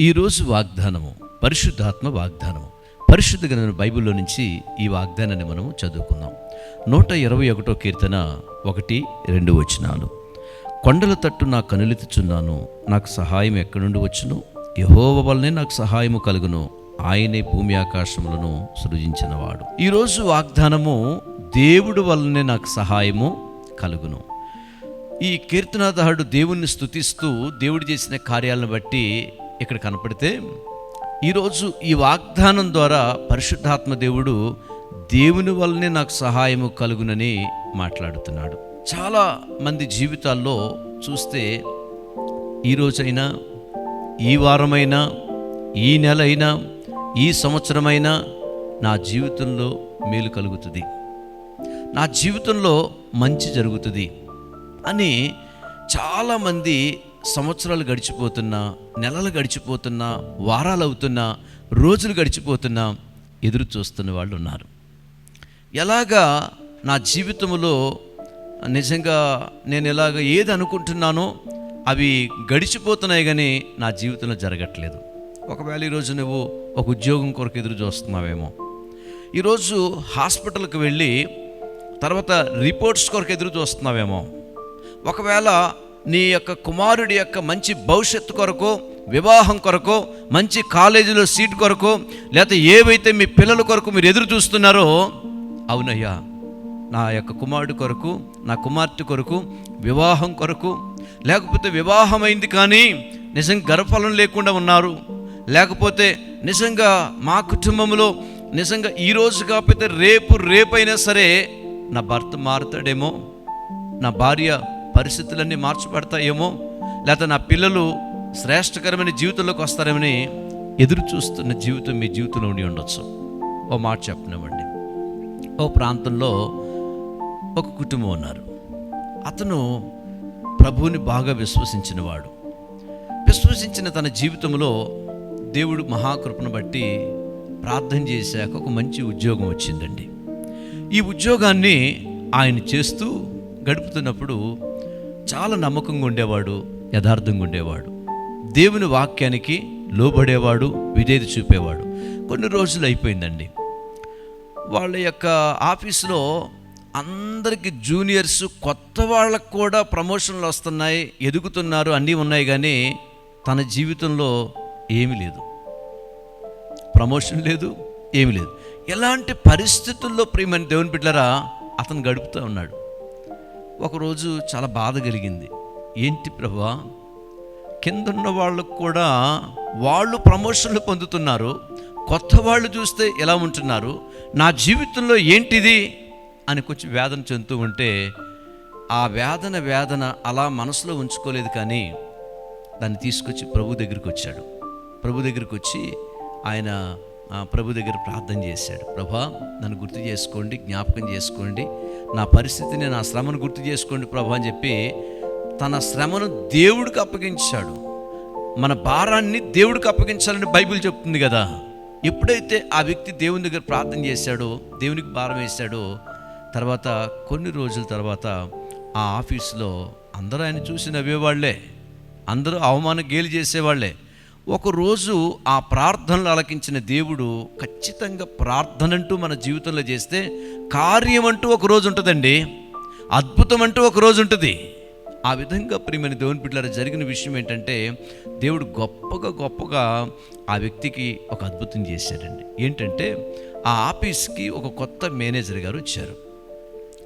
ఈరోజు వాగ్దానము పరిశుద్ధాత్మ వాగ్దానము. పరిశుద్ధ గ్రంథం బైబిల్లో నుంచి ఈ వాగ్దానాన్ని మనం చదువుకుందాం. నూట ఇరవై ఒకటో కీర్తన ఒకటి రెండు వచనాలు. కొండల తట్టు నా కనులెత్తుచున్నాను నాకు సహాయం ఎక్కడి నుండి వచ్చును? యహోవ వల్లనే నాకు సహాయము కలుగును ఆయనే భూమి ఆకాశములను సృజించినవాడు. ఈరోజు వాగ్దానము దేవుడు వల్లనే నాకు సహాయము కలుగును. ఈ కీర్తనాదహుడు దేవుణ్ణి స్తుతిస్తూ దేవుడు చేసిన కార్యాలను బట్టి ఇక్కడ కనపడితే ఈరోజు ఈ వాగ్దానం ద్వారా పరిశుద్ధాత్మ దేవుడు దేవుని వల్లనే నాకు సహాయము కలుగునని మాట్లాడుతున్నాడు. చాలా మంది జీవితాల్లో చూస్తే ఈ రోజైనా ఈ వారమైనా ఈ నెల అయినా ఈ సంవత్సరమైనా నా జీవితంలో మేలు కలుగుతుంది. నా జీవితంలో మంచి జరుగుతుంది అని చాలామంది సంవత్సరాలు గడిచిపోతున్నా నెలలు గడిచిపోతున్నా వారాలు అవుతున్నా రోజులు గడిచిపోతున్నా ఎదురు చూస్తున్న వాళ్ళు ఉన్నారు. ఎలాగా నా జీవితంలో నిజంగా నేను ఎలాగ ఏది అనుకుంటున్నానో అవి గడిచిపోతున్నాయి కానీ నా జీవితంలో జరగట్లేదు. ఒకవేళ ఈరోజు నువ్వు ఒక ఉద్యోగం కొరకు ఎదురు చూస్తున్నావేమో. ఈరోజు హాస్పిటల్కి వెళ్ళి తర్వాత రిపోర్ట్స్ కొరకు ఎదురు చూస్తున్నావేమో. ఒకవేళ నీ యొక్క కుమారుడి యొక్క మంచి భవిష్యత్తు కొరకు వివాహం కొరకు మంచి కాలేజీలో సీట్ కొరకు లేకపోతే ఏవైతే మీ పిల్లల కొరకు మీరు ఎదురు చూస్తున్నారో అవునయ్యా నా యొక్క కుమారుడి కొరకు నా కుమార్తె కొరకు వివాహం కొరకు లేకపోతే వివాహమైంది కానీ నిజంగా గర్భఫలం లేకుండా ఉన్నారు లేకపోతే నిజంగా మా కుటుంబంలో నిజంగా ఈ రోజు కాకపోతే రేపు రేపైనా సరే నా భర్త మారుతాడేమో నా భార్య పరిస్థితులన్నీ మార్చబడతాయేమో లేకపోతే నా పిల్లలు శ్రేష్టకరమైన జీవితంలోకి వస్తారేమని ఎదురు చూస్తున్న జీవితం మీ జీవితంలో ఉండి ఉండొచ్చు. ఓ మాట చెప్పనివ్వండి. ఓ ప్రాంతంలో ఒక కుటుంబం ఉన్నారు. అతను ప్రభువుని బాగా విశ్వసించినవాడు. విశ్వసించిన తన జీవితంలో దేవుడు మహాకృపను బట్టి ప్రార్థన చేశాక ఒక మంచి ఉద్యోగం వచ్చిందండి. ఈ ఉద్యోగాన్ని ఆయన చేస్తూ గడుపుతున్నప్పుడు చాలా నమ్మకంగా ఉండేవాడు యథార్థంగా ఉండేవాడు. దేవుని వాక్యానికి లోబడేవాడు విధేయత చూపేవాడు. కొన్ని రోజులు అయిపోయిందండి. వాళ్ళ యొక్క ఆఫీసులో అందరికీ జూనియర్స్ కొత్త వాళ్ళకు కూడా ప్రమోషన్లు వస్తున్నాయి ఎదుగుతున్నారు అన్నీ ఉన్నాయి కానీ తన జీవితంలో ఏమీ లేదు. ప్రమోషన్ లేదు ఏమీ లేదు. ఎలాంటి పరిస్థితుల్లో ప్రియమైన దేవుని బిడ్డరా అతను గడుపుతూ ఉన్నాడు. ఒకరోజు చాలా బాధ కలిగింది. ఏంటి ప్రభా? కిందున్న వాళ్ళకు కూడా వాళ్ళు ప్రమోషన్లు పొందుతున్నారు. కొత్త వాళ్ళు చూస్తే ఎలా ఉంటున్నారు? నా జీవితంలో ఏంటిది? అని కొంచెం వేదన చెందుతూ ఉంటే ఆ వేదన వేదన అలా మనసులో ఉంచుకోలేదు కానీ దాన్ని తీసుకొచ్చి ప్రభు దగ్గరికి వచ్చాడు. ప్రభు దగ్గరికి వచ్చి ఆయన ప్రభు దగ్గర ప్రార్థన చేశాడు. ప్రభా నన్ను గుర్తు చేసుకోండి జ్ఞాపకం చేసుకోండి. నా పరిస్థితిని నా శ్రమను గుర్తు చేసుకోండి ప్రభా అని చెప్పి తన శ్రమను దేవుడికి అప్పగించాడు. మన భారాన్ని దేవుడికి అప్పగించాలని బైబిల్ చెప్తుంది కదా. ఎప్పుడైతే ఆ వ్యక్తి దేవుని దగ్గర ప్రార్థన చేశాడో దేవునికి భారం వేశాడో తర్వాత కొన్ని రోజుల తర్వాత ఆ ఆఫీస్లో అందరూ ఆయన చూసి నవ్వేవాళ్ళే. అందరూ అవమానం గేలి చేసేవాళ్ళే. ఒకరోజు ఆ ప్రార్థనలు అలకించిన దేవుడు ఖచ్చితంగా ప్రార్థన అంటూ మన జీవితంలో చేస్తే కార్యం అంటూ ఒక రోజు ఉంటుందండి. అద్భుతం అంటూ ఒక రోజు ఉంటుంది. ఆ విధంగా ప్రియమైన దేవుని బిడ్డలారా జరిగిన విషయం ఏంటంటే దేవుడు గొప్పగా గొప్పగా ఆ వ్యక్తికి ఒక అద్భుతం చేశాడండి. ఏంటంటే ఆ ఆఫీస్కి ఒక కొత్త మేనేజర్ గారు వచ్చారు.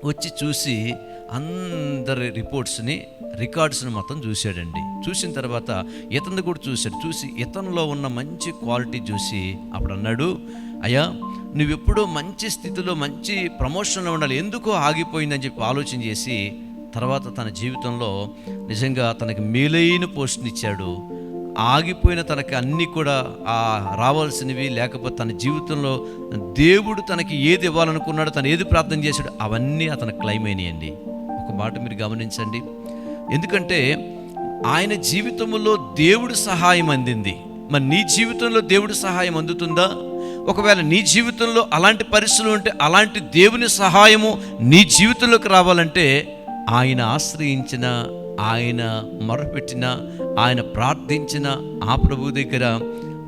వచ్చి చూసి అందరి రిపోర్ట్స్ని రికార్డ్స్ని మొత్తం చూశాడండి. చూసిన తర్వాత ఇతను కూడా చూశాడు. చూసి ఇతనిలో ఉన్న మంచి క్వాలిటీ చూసి అప్పుడు అన్నాడు అయ్యా నువ్వెప్పుడూ మంచి స్థితిలో మంచి ప్రమోషన్లో ఉండాలి. ఎందుకో ఆగిపోయిందని చెప్పి ఆలోచన చేసి తర్వాత తన జీవితంలో నిజంగా తనకి మేలైన పోస్ట్ని ఇచ్చాడు. ఆగిపోయిన తనకి అన్నీ కూడా ఆ రావాల్సినవి లేకపోతే తన జీవితంలో దేవుడు తనకి ఏది ఇవ్వాలనుకున్నాడో తను ఏది ప్రార్థన చేశాడో అవన్నీ అతను క్లైమ్ అయినాయండి. ఒక మాట మీరు గమనించండి. ఎందుకంటే ఆయన జీవితంలో దేవుడు సహాయం అందింది. మరి నీ జీవితంలో దేవుడు సహాయం అందుతుందా? ఒకవేళ నీ జీవితంలో అలాంటి పరిస్థితులు ఉంటే అలాంటి దేవుని సహాయము నీ జీవితంలోకి రావాలంటే ఆయన ఆశ్రయించిన ఆయన మొరపెట్టిన ఆయన ప్రార్థించిన ఆ ప్రభు దగ్గర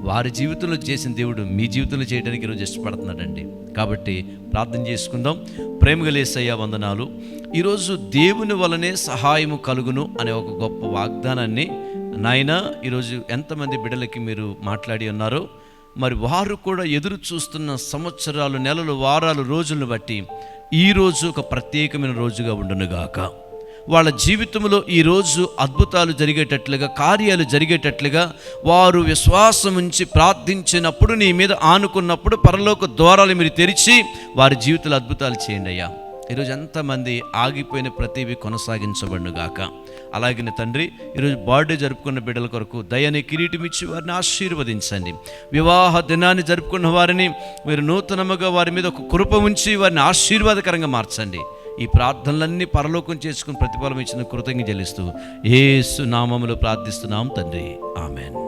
వారి జీవితంలో చేసిన దేవుడు మీ జీవితంలో చేయడానికి ఈరోజు ఇష్టపడుతున్నాడండి. కాబట్టి ప్రార్థన చేసుకుందాం. ప్రేమగలేసయ్య వందనాలు. ఈరోజు దేవుని వలనే సహాయము కలుగును అనే ఒక గొప్ప వాగ్దానాన్ని నాయన ఈరోజు ఎంతమంది బిడ్డలకి మీరు మాట్లాడి ఉన్నారో. మరి వారు కూడా ఎదురు చూస్తున్న సంవత్సరాలు నెలలు వారాలు రోజులను బట్టి ఈ రోజు ఒక ప్రత్యేకమైన రోజుగా ఉండునుగాక. వాళ్ళ జీవితంలో ఈరోజు అద్భుతాలు జరిగేటట్లుగా కార్యాలు జరిగేటట్లుగా వారు విశ్వాసం ఉంచి ప్రార్థించినప్పుడు నీ మీద ఆనుకున్నప్పుడు పరలోక ద్వారాలు మీరు తెరిచి వారి జీవితంలో అద్భుతాలు చేయండి అయ్యా. ఈరోజు ఎంతమంది ఆగిపోయిన ప్రతివి కొనసాగించబడుగాక అలాగే తండ్రి ఈరోజు బర్త్డే జరుపుకున్న బిడ్డల కొరకు దయని కిరీటం ఇచ్చి వారిని ఆశీర్వదించండి. వివాహ దినాన్ని జరుపుకున్న వారిని మీరు నూతనముగా వారి మీద ఒక కృప ఉంచి వారిని ఆశీర్వాదకరంగా మార్చండి. ఈ ప్రార్థనలన్నీ పరలోకం చేసుకుని ప్రతిఫలం ఇచ్చిన కృతజ్ఞ చెల్లిస్తూ ఏసు నామములు ప్రార్థిస్తున్నాం తండ్రి. ఆమెన్.